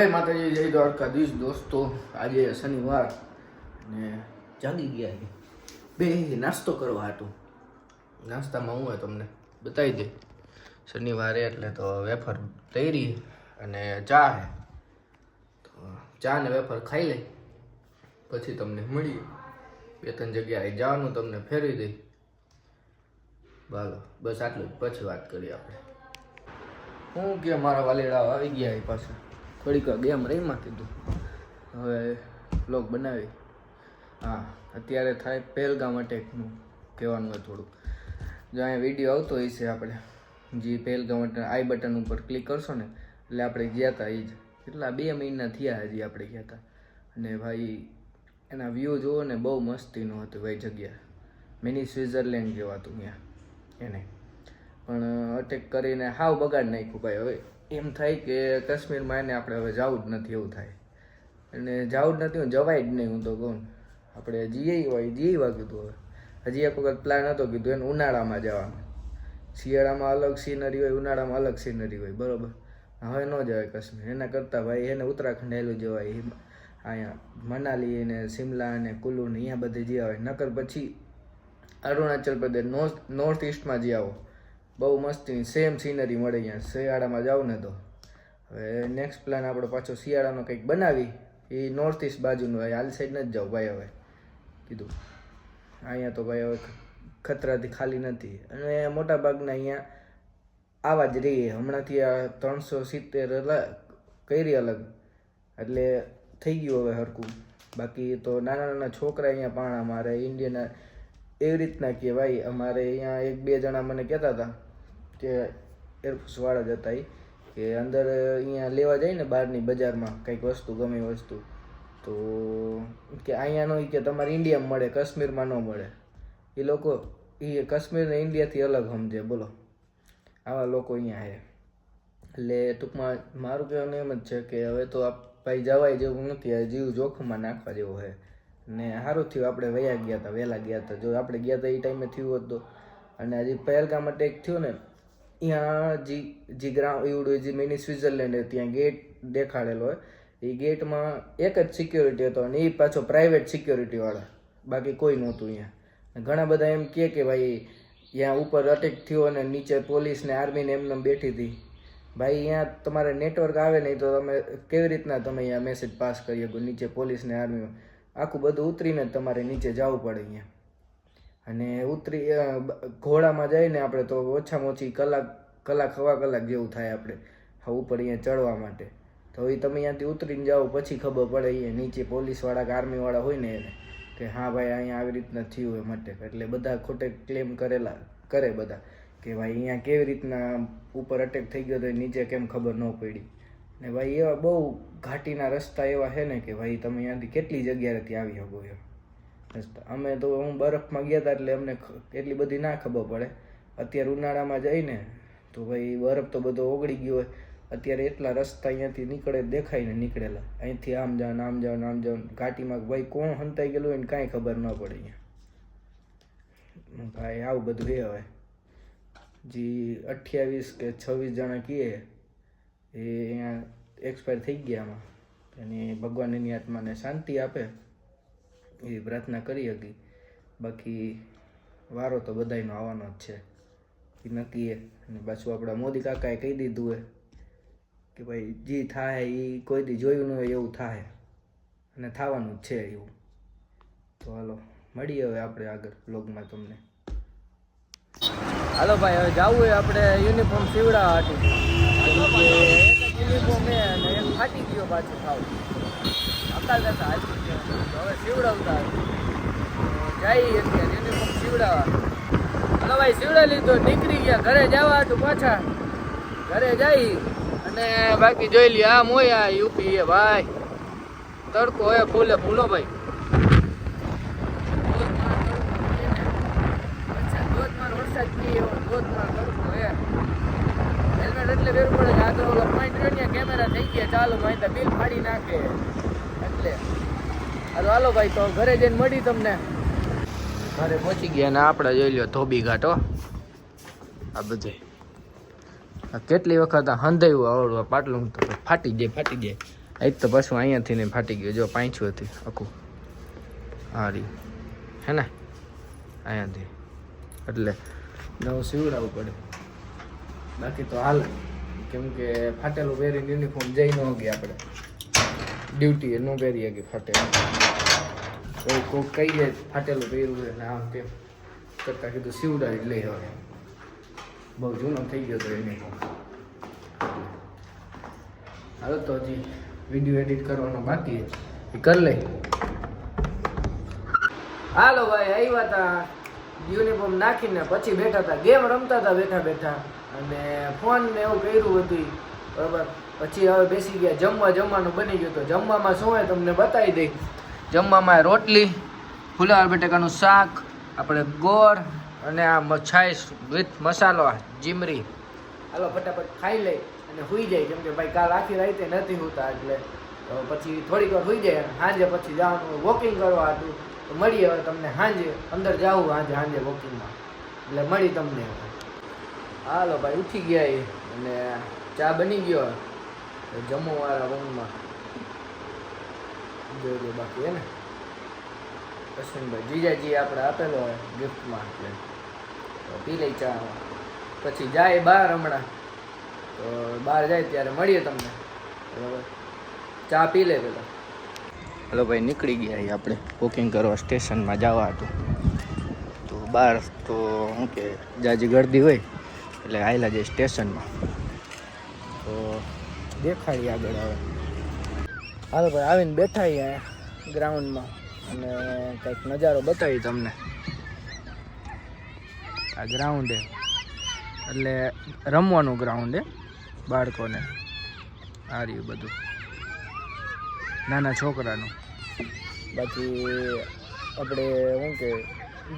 જય માતાજી, જય દ્વારકાધીશ દોસ્તો. આજે શનિવાર ને જાગી ગયા છે. બે નાસ્તો કરવા હતો. નાસ્તામાં હું તમને બતાવી દે. શનિવારે એટલે તો વેફર તૈરી અને ચા હે. ચા ને વેફર ખાઈ લઈ. પછી તમને મળીએ. બે ત્રણ જગ્યાએ જવાનું તમને ફેરવી દઈ. બાલો, બસ આટલું પછી વાત કરીએ આપણે. હું કે મારા વાલીડા આવી ગયા એ પાસે થોડીક ગેમ રહીમાં કીધું. હવે બ્લોગ બનાવી. હા, અત્યારે થાય પહેલગામ અટેકનું કહેવાનું હોય થોડુંક. જો અહીંયા વીડિયો આવતો હોય છે આપણે, જે પહેલગામ અટેક આઈ બટન ઉપર ક્લિક કરશો ને, એટલે આપણે ગયા હતા એ જ. કેટલા, બે મહિના થયા હજી આપણે ગયા હતા અને ભાઈ, એના વ્યૂ જુઓ ને, બહુ મસ્તીનું હતું ભાઈ જગ્યા. મિની સ્વિટ્ઝરલેન્ડ કહેવાતું ત્યાં એને. પણ અટેક કરીને હાવ બગાડ નાખ્યું ભાઈ હવે. એમ થાય કે કાશ્મીરમાં એને આપણે હવે જવું જ નથી, એવું થાય. અને જવું જ નથી, હું જવાય જ નહીં, હું તો કહું. આપણે જીએ હોય જીએ વા કીધું હવે. હજી એક વખત પ્લાન હતો, કીધું એને ઉનાળામાં જવાનું. શિયાળામાં અલગ સિનરી હોય, ઉનાળામાં અલગ સિનરી હોય, બરોબર. હવે ન જવાય કાશ્મીર. એના કરતાં ભાઈ, એને ઉત્તરાખંડ હેલું જવાય. અહીંયા મનાલી ને શિમલા ને કુલ્લુ ને અહીંયા બધે જ્યાં હોય. નકર પછી અરુણાચલ પ્રદેશ, નોર્થ નોર્થ ઇસ્ટમાં જ્યાં આવો બહુ મસ્તી સેમ સિનરી મળે અહીંયા. શિયાળામાં જાવ ને તો. હવે નેક્સ્ટ પ્લાન આપણો પાછો શિયાળાનો કંઈક બનાવી. એ નોર્થ ઇસ્ટ બાજુનું હોય. હાલ સાઈડ નથી જાવ ભાઈ હવે. કીધું. અહીંયા તો ભાઈ હવે ખતરાથી ખાલી નથી. અને મોટા ભાગના અહીંયા આવા જ રહીએ. હમણાંથી આ ત્રણસો સિત્તેર અલગ કરી અલગ. એટલે થઈ ગયું હવે હરકું બાકી તો નાના નાના છોકરા અહીંયા પાણા મારે. ઇન્ડિયન એવી રીતના કે ભાઈ અમારે અહીંયા એક બે જણા મને કહેતા હતા. કે એરફોર્સવાળા જ હતા એ કે અંદર અહીંયા લેવા જાય ને બહારની બજારમાં કંઈક વસ્તુ, ગમે વસ્તુ, તો કે અહીંયા નો કે તમારે ઇન્ડિયામાં મળે, કાશ્મીરમાં ન મળે. એ લોકો એ કાશ્મીરને ઇન્ડિયાથી અલગ સમજે, બોલો. આવા લોકો અહીંયા છે એટલે ટૂંકમાં મારું કહેવાનું એમ જ છે કે હવે તો આપ ભાઈ જવાય જેવું નથી જીવ જોખમમાં નાખવા જેવો છે ને સારું થયું, આપણે વયા ગયા હતા વહેલા ગયા હતા જો આપણે ગયા હતા એ ટાઈમે થયું હોત તો. અને હજી પહેલગામ અટેક થયો ને ત્યાં જે જે ગ્રાઉન્ડ એવડું જે મિની સ્વિટરલેન્ડ હોય ત્યાં ગેટ દેખાડેલો હોય. એ ગેટમાં એક જ સિક્યોરિટી હતો અને એ પાછો પ્રાઇવેટ સિક્યોરિટી વાળા. બાકી કોઈ નહોતું અહીંયા ઘણા બધા એમ કહે કે ભાઈ ત્યાં ઉપર અટેક થયો અને નીચે પોલીસ ને આર્મી ને એમને બેઠી હતી. ભાઈ અહીંયા તમારે નેટવર્ક આવે નહીં તો તમે કેવી રીતના તમે અહીંયા મેસેજ પાસ કરી શકો નીચે પોલીસ ને આર્મી આખું બધું ઉતરીને તમારે નીચે જવું પડે અહીંયા અને ઉતરી ઘોડામાં જઈને આપણે તો ઓછામાં ઓછી કલાક કલાક, હવા કલાક જેવું થાય આપણે, હા, ઉપર અહીંયા ચડવા માટે. તો એ તમે અહીંયાથી ઉતરીને જાઓ, પછી ખબર પડે અહીંયા નીચે પોલીસવાળા કે આર્મીવાળા હોય ને એને કે હા ભાઈ, અહીંયા આવી રીતના થયું એ માટે. એટલે બધા ખોટે ક્લેમ કરેલા, કરે બધા કે ભાઈ, અહીંયા કેવી રીતના ઉપર અટેક થઈ ગયો તો નીચે કેમ ખબર ન પડી. ને ભાઈ, એવા બહુ ઘાટીના રસ્તા એવા છે ને કે ભાઈ, તમે અહીંયાથી કેટલી જગ્યાએથી આવી શકો એમ. અમે તો હું બરફમાં ગયા હતા એટલે અમને એટલી બધી ના ખબર પડે. અત્યારે ઉનાળામાં જઈને તો ભાઈ બરફ તો બધો ઓગળી ગયો હોય. અત્યારે એટલા રસ્તા અહીંયાથી નીકળે, દેખાય ને નીકળેલા. અહીંથી આમ ને આમ ને આમ જાવ ઘાટીમાં ભાઈ કોણ હંતાઈ ગયેલું હોય ને કાંઈ ખબર ન પડે અહીંયા. ભાઈ આવું બધું એ હવે. જે અઠ્યાવીસ કે છવ્વીસ જણા કીએ, એ અહીંયા એક્સપાયર થઈ ગયા આમાં. અને ભગવાન એની આત્માને શાંતિ આપે. એવી પ્રાર્થના કરી હતી બાકી વારો તો બધાયનો આવવાનો જ છે. એ નક્કી અને પાછું આપણા મોદી કાકાએ કહી દીધું હે કે ભાઈ, જે થાય એ કોઈ દી જોયું ન હોય એવું થાય. અને થવાનું જ છે એવું. તો હાલો, મળીએ હવે આપણે આગળ બ્લોગમાં તમને. હાલો ભાઈ, હવે જવું હોય આપણે યુનિફોર્મ સીવડાવવા હતું યુનિફોર્મ એ ફાટી ગયો પાછું ખાવ. અકાલ કરતા ગયો હવે શિવડાવતા જાય અત્યારે યુનિફોર્મ સીવડાવવા. હલો ભાઈ સીવડા લીધો. નીકળી ગયા. ઘરે જવા હતું પાછા. ઘરે જઈ અને બાકી જોઈ લઈએ આ મોયા યુપી એ ભાઈ. તડકો હોય, ફૂલે, ફૂલો ભાઈ. ધોધમાર વરસાદ પીએ ધોધમાર તડકો એટલે વેરું પડે કે આગળ ઓલો પોઈન્ટ રહ્યો ને કેમેરા થઈ ગયા, ચાલુ માં તો બિલ ફાડી નાખે. એટલે. હાલો હાલો ભાઈ, તો ઘરે જઈને મળી તમને. ઘરે પહોંચી ગયા ને આપણે જોઈ લ્યો ધોબી ઘાટો આ બધે. કેટલી વખત હંધાયું આવડવા પાટલું તો ફાટી જાય ફાટી જાય. એક તો પાછું અહીંયાથી ને ફાટી ગયું, જો પાંચું હતી આખું. સારી હે ને? અહીંયાથી. એટલે નવું સીવડાવવું પડે. બાકી તો હાલ. કેમ કે ફાટેલું પહેરીને યુનિફોર્મ જઈ ન ગયા આપણે. ડ્યુટી ન પહેરી કે ફાટેલું કોઈ કોઈક કહી જાય ફાટેલું પહેર્યું છે ને આમ તેમ. કરતાં કીધું સીવડાવી લઈ હવે બહુ જૂનો થઈ ગયો તો યુનિફોર્મ હાલો તો હજી વીડિયો એડિટ કરવાનો બાકી એ કરી લઈ હાલો ભાઈ આવ્યા હતા યુનિફોર્મ નાખીને પછી બેઠા હતા ગેમ રમતા હતા બેઠા બેઠા. અને ફોન ને એવું કર્યું હતું બરાબર? પછી હવે બેસી ગયા. જમવા જમવાનું બની ગયું તો જમવામાં શું હોય તમને બતાવી દઈ. જમવામાં રોટલી ફુલાવર બટેકાનું શાક, આપણે ગોળ અને આ છાશ વિથ મસાલો જીમરી. હાલો, ફટાફટ ખાઈ લઈ અને સુઈ જાય. કેમ કે ભાઈ કાલ આખી રાતે નથી હોતા એટલે પછી થોડીક વાર સુઈ જાય સાંજે પછી જવાનું. વોકિંગ કરવા હતું. મળીએ હવે તમને સાંજે. અંદર જાવું સાંજે સાંજે વોકિંગમાં. એટલે મળી તમને હાલો ભાઈ, ઉઠી ગયા એ. અને ચા બની ગયો જમવાવાળા રૂમમાં. જોજો બાકી હે ને. અશ્વિનભાઈ જીજાજી આપણે આપેલો હોય ગિફ્ટમાં એટલે. પી લઈ ચા. પછી જાય બહાર હમણાં. તો બહાર જાય ત્યારે મળીએ તમને. બરાબર? ચા પી લે પેલા. હલો ભાઈ, નીકળી ગયા આપણે. બુકિંગ કરવા સ્ટેશનમાં જવા હતું. તો બહાર તો શું કે, જાજી ગરદી હોય. એટલે આવેલા જે સ્ટેશનમાં. તો દેખાડી આગળ આવે હાલો ભાઈ, આવીને બેઠા અહીંયા ગ્રાઉન્ડમાં અને કંઈક નજારો બતાવી તમને. આ ગ્રાઉન્ડ એટલે રમવાનું ગ્રાઉન્ડ એ, બાળકોને. આ રહ્યું બધું. નાના છોકરાનું. બાકી આપણે શું કે,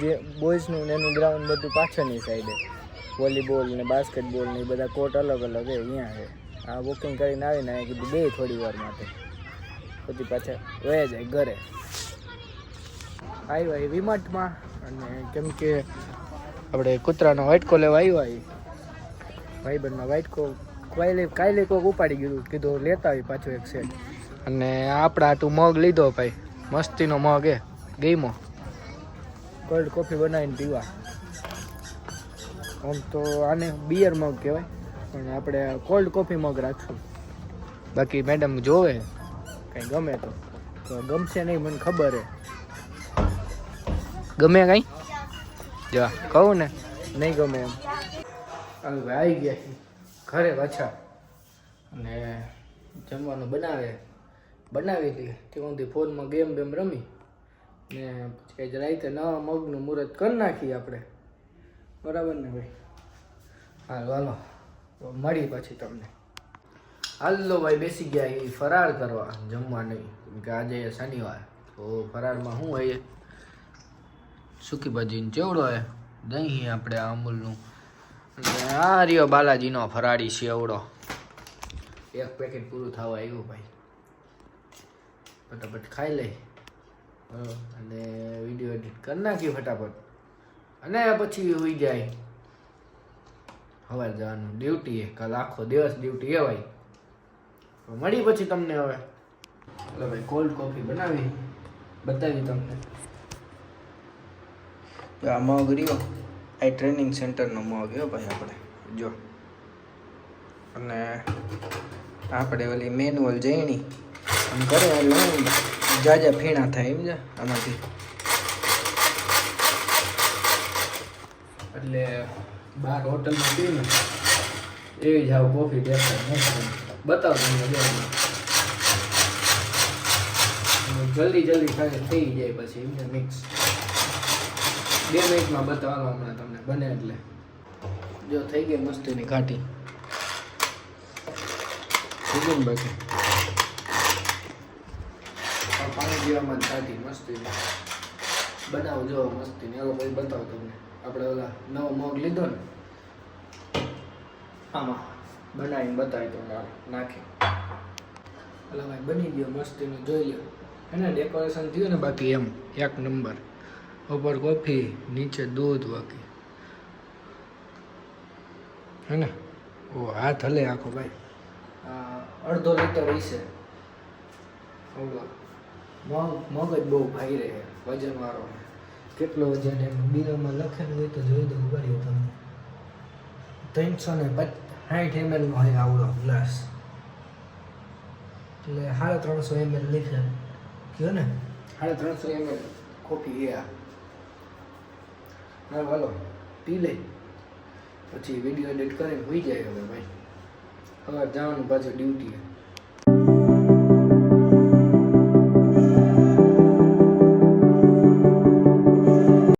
જે બોયઝનું એનું ગ્રાઉન્ડ બધું પાછળની સાઈડે વોલીબોલ ને બાસ્કેટબોલ ને એ બધા કોર્ટ અલગ અલગ હે, અહીંયા છે આ બુકિંગ કરીને આવીને અહીંયા કીધું બે થોડી વાર માટે. પછી પાછા વયા જાય ઘરે. આવ્યા એ વિમાટમાં અને કેમ કે આપણે કૂતરાનો વાઇટકો લેવા આવ્યા એ ભાઈબંધમાં વાઇટકો કાલે કાલે કોક ઉપાડી ગયું, કીધું લેતા આવી પાછું એક સેટ અને આપણા તું મગ લીધો ભાઈ. મસ્તીનો મગ એ ગઈમો કોલ્ડ કોફી બનાવીને પીવા. આમ તો આને બિયર મગ કહેવાય. પણ આપણે કોલ્ડ કોફી મગ રાખશું. બાકી મેડમ જોવે, કંઈ ગમે તો. તો ગમશે નહીં, મને ખબર હે. ગમે કંઈ? જવા કહું ને, નહીં ગમે એમ. ભાઈ આવી ગયા ઘરે પાછા. અને જમવાનું બનાવે, બનાવી હતી. તે સુધી ફોનમાં ગેમ બેમ રમી. ને પછી રાતે નવા મગનું મુહૂર્ત કરી નાખીએ આપણે. બરાબર ને ભાઈ? હાલો હાલો. મળી પછી તમને. હાલો ભાઈ, બેસી ગયા એ ફરાળ કરવા, જમવા નહીં. કે આજે શનિવાર, તો ફરાળમાં શું હોય? સૂકી ભાજીને ચેવડો હોય? દહીં આપણે અમૂલનું આ રહ્યો બાલાજીનો ફરાળી સેવડો એક પેકેટ પૂરું થવા આવ્યું ભાઈ. ફટાફટ ખાઈ લઈ. અને વીડિયો એડિટ કરી નાખી ફટાફટ. અને પછી હોઈ જાય. હવે જવાનું. ડ્યુટી કાલ આખો દિવસ ડ્યુટી એ ભાઈ મળી પછી તમને હવે. એટલે ભાઈ કોલ્ડ કોફી બનાવી. બતાવી તમને. તો આ મગ રહ્યો. આ ટ્રેનિંગ સેન્ટરનો મગ રહ્યો ભાઈ આપણે. જો. અને આપણે ઓલી મેન્યુઅલ જઈણી આમ કરે એટલે જાજા ફીણા થાય એમ છે આમાંથી એટલે બહાર હોટલમાં પીને એવી જ આવું કોફી દેખાય બતાવું તમને જો જલ્દી જલ્દી થાય, થઈ જાય પછી એમને મિક્સ બે મિનિટમાં બતાવવાનું હમણાં તમને બને એટલે. જો થઈ ગઈ મસ્તીની ઘાટી. થઈ ને બાકી? પાણી પીવામાં ઘાટી મસ્તીની. બનાવો, જો મસ્તી ને કોઈ બતાવો તમને. આપણે ઓલા નવો મોગ લીધો ને, આમાં બનાવીને બતાવી તમને નાખી. એટલે ભાઈ બની ગયો મસ્તીનું જોઈ લો એને ડેકોરેશન થયું ને બાકી એમ, એક નંબર ઉપર કોફી નીચે દૂધ બાકી. હે ને? ઓ, હાથ હલે આખો ભાઈ. અડધો લીટર હશે આવડો મગ મગ બહુ ભાઈ રહે વજન વાળો કેટલો વજન એમ? બિલોમાં લખેલું હોય તો જોઈ દઉં ઉગાડ્યું તમને. ત્રણસો ને સાઠ એમએલ નો હોય આવડો ગ્લાસ. એટલે સાડા ત્રણસો એમએલ લીધે. કયો ને? સાડા ત્રણસો એમએલ કોફી એ હા હાલો પી લે. પછી વીડિયો એડિટ કરીને હોઈ જાય હવે, ભાઈ. હવે જવાનું પાછું ડ્યુટી